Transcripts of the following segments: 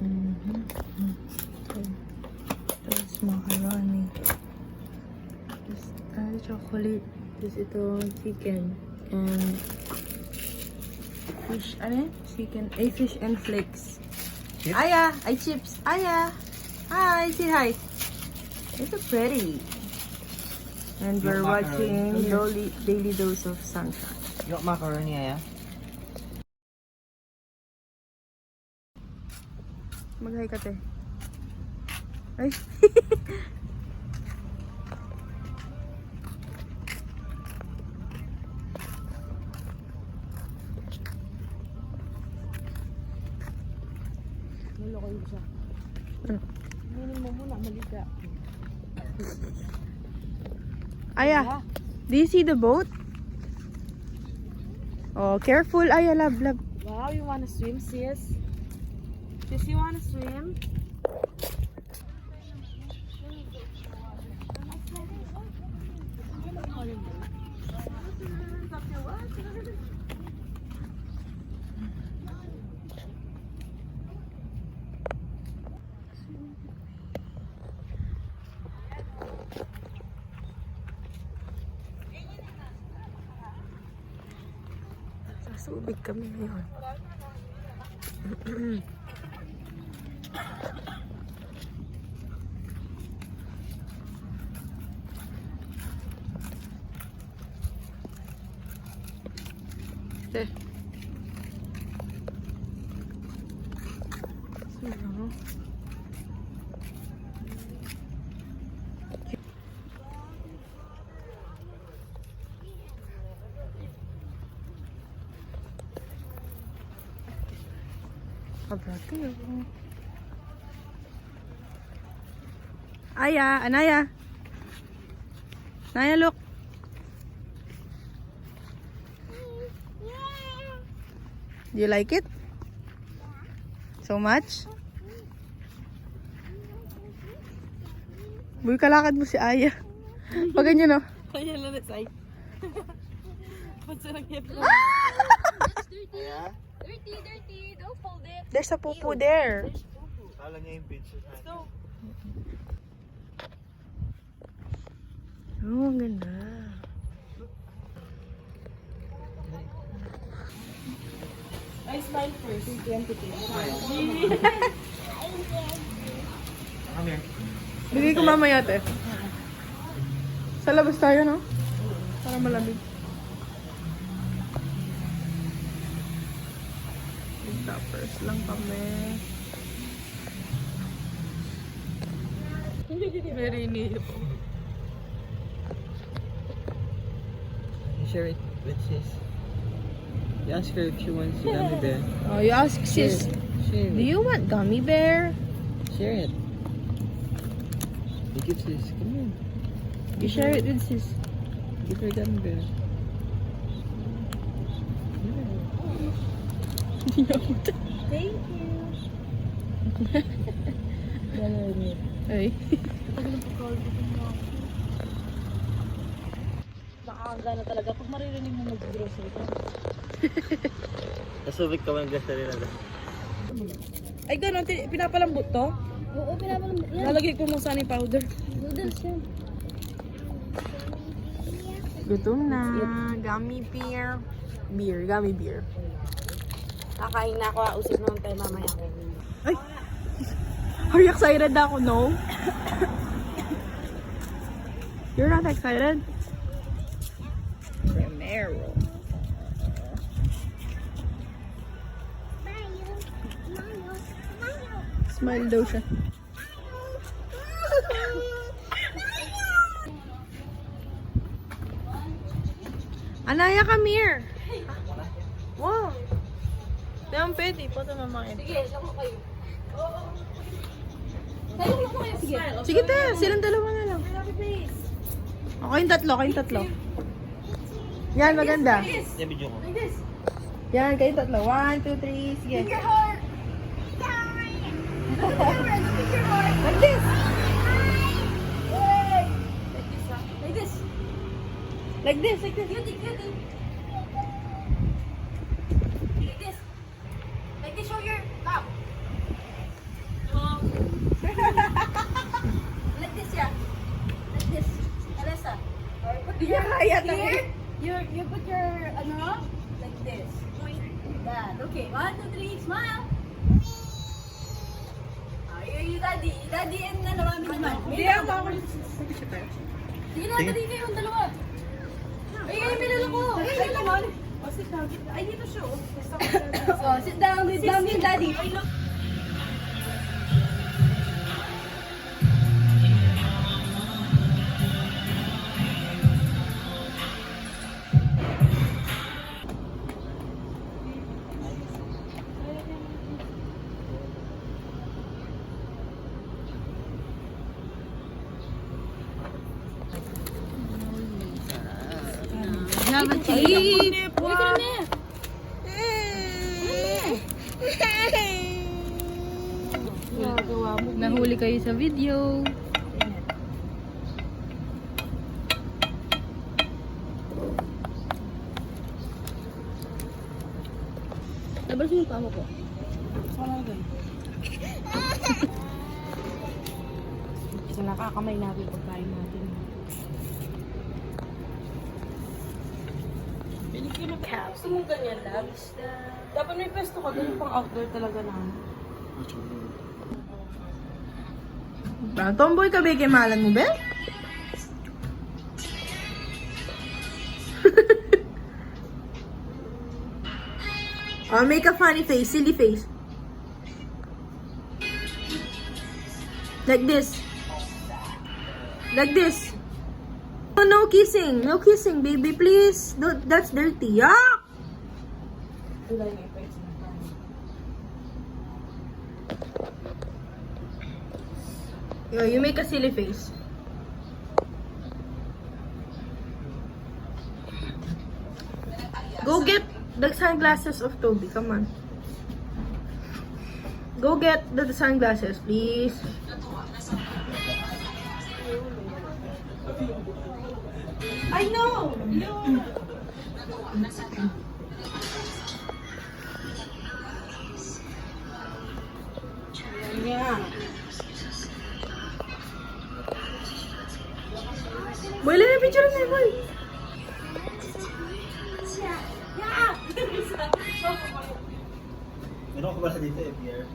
Mhm. Tapos macaroni. Tapos ah, chocolate. Tapos ito chicken. And fish, ano? Chicken, ay fish and flakes. Chips? Aya! Ay chips! Aya! Hi! Say hi! It's so pretty. And we're watching. Daily, Daily Dose of Sunshine. Yung macaroni aya. Mag-hi ka, te. Ay! Naloko yun siya. Ano? Minin mo muna, malika. Aya! Do you see the boat? Oh, careful, Aya, love, love. Wow, you wanna swim, sis? Sis, you wanna swim? Sasubig kami ngayon. Te. Sino? Kabate yun. Aya, Anaya. Naya, look. Do you like it? So much? Buy kalakad mo si Aya. Pag ganyan, no? Kaya lang na the hip? Aya? Dirty, dirty. Don't fold it. There's a pupu there. Kala niya yung picture natin. So, Oh, ang ganda. I smile first. Come here. Bigay ko mamaya, te. Sa labas tayo, no? Para malamig. Toppers lang kami. Very neat. Share it with sis. You ask her if she wants the gummy bear. Oh, you ask sis, Share do it. you want gummy bear? Share it. You give sis. Come here. You share it with sis. Give her gummy bear. Thank you. Ay. Nakakagana talaga pag maririnig mo mag-grocery ka. Nasubik ka man rin natin. Ay, gano'n. Pinapalambot to? Oo, pinapalam. Yan. Lalagay ko ng sunny powder. Noodles yan. Gutom na. Gummy beer. Beer. Gummy beer. Kakain na ako, usap naman tayo mamaya. Ay! Are you excited na ako? No? You're not excited? Primero. Smile daw siya. Anaya, come here. Wow. Damn pwede. Pata mamakin. Sige, sama kayo. Tayo mo kayo. Sige. Sige silang dalawa na lang. O, kayong tatlo, kayong tatlo. Yan, maganda. Yan, video ko. Like this. Yan, kayo tatlo. One, two, three, sige. Finger. Like this. Like this. Like this, like this. Cutie, cutie. Like this. Like this, show your mouth. like this, yeah. Like this. Alessa. Hindi niya kaya. Here you you put your, ano, like this. Point that. Okay, one, two, three, smile. Ah, yung yung daddy, daddy and ano namin naman. Hindi ako ako. Sige na, dali kayo yung dalawa. Ay, ay, may lalo ko. Ay, ay, naman. Oh, sit down. sit- Ay, dito siya, oh. Basta ko Oh, sit down, sit down yung daddy. Have a tea. Uy, ka na. Nahuli kayo sa video. Labas mo yung pamo ko. Sa nakakamay natin pagkain natin. Gusto mong ganyan lang? Dapat may pwesto ka, ganyan pang outdoor talaga namin. Brown tomboy ka, Beke, malan mo, be? oh, make a funny face, silly face. Like this. Like this. Oh, no kissing. No kissing, baby, please. No, that's dirty. Yuck! Yo, you make a silly face. Go get the sunglasses of Toby. Come on. Go get the sunglasses, please. I know! No! Yeah. Boy, lang yung picture niya, boy. Meron ko ba sa dito Pierre?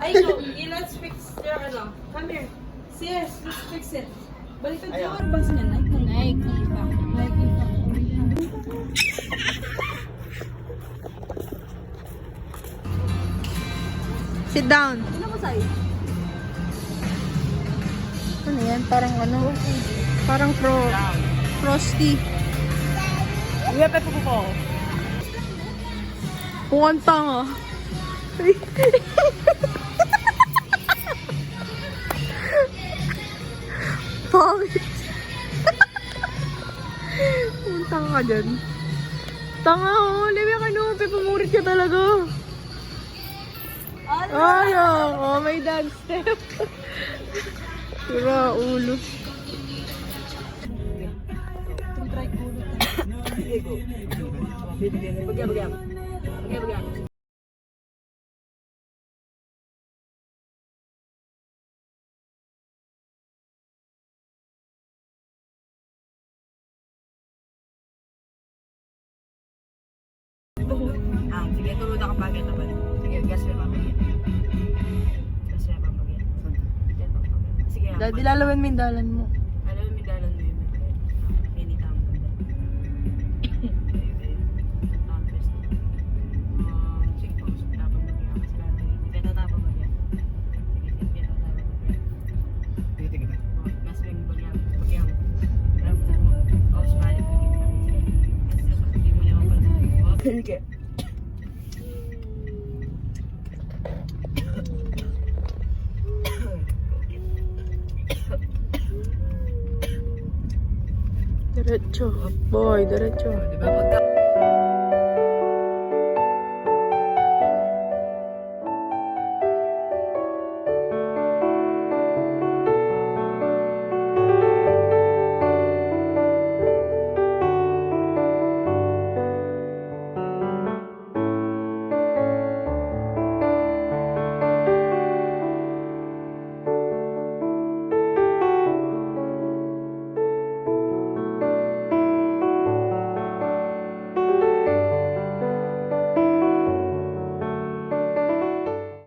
Ay, no. Yeah, let's fix your, ano. Come here. Sis, let's fix it. Baliktad Ayaw. ko. Ano ba sila? Nike. Pa. Pa. Sit down. Ano mo sa'yo? Ano yan? Parang ano? Parang fro frosty. Uy, pepo ko po. Mukhang tanga. Pangit. Ka dyan. Tanga oh. Libi ka no. Pipumurit ka talaga. Oh, oh, may dance step. Sira ulo. Bagya, bagya. Bagya, bagya. Naman. Sige, gas mo mamaya. Gas mo mamaya. Sige, ah, Daddy, lalawin mo yung dalan mo. alam mo, may dalan mo yun. Hindi tama ganda. Ah, best. Um, sige po, tapang mo yan. Kasi natin, hindi na tapang mo yan. Sige, sige, na tapang mo yan. Tingin tingin. Oh, Mas may bagyang, bagyang. Alam mo, oh, smile, bagyang. Sige. Hindi mo naman pala. Oh, sige. Diretso. Boy, diretso. Di ba pagka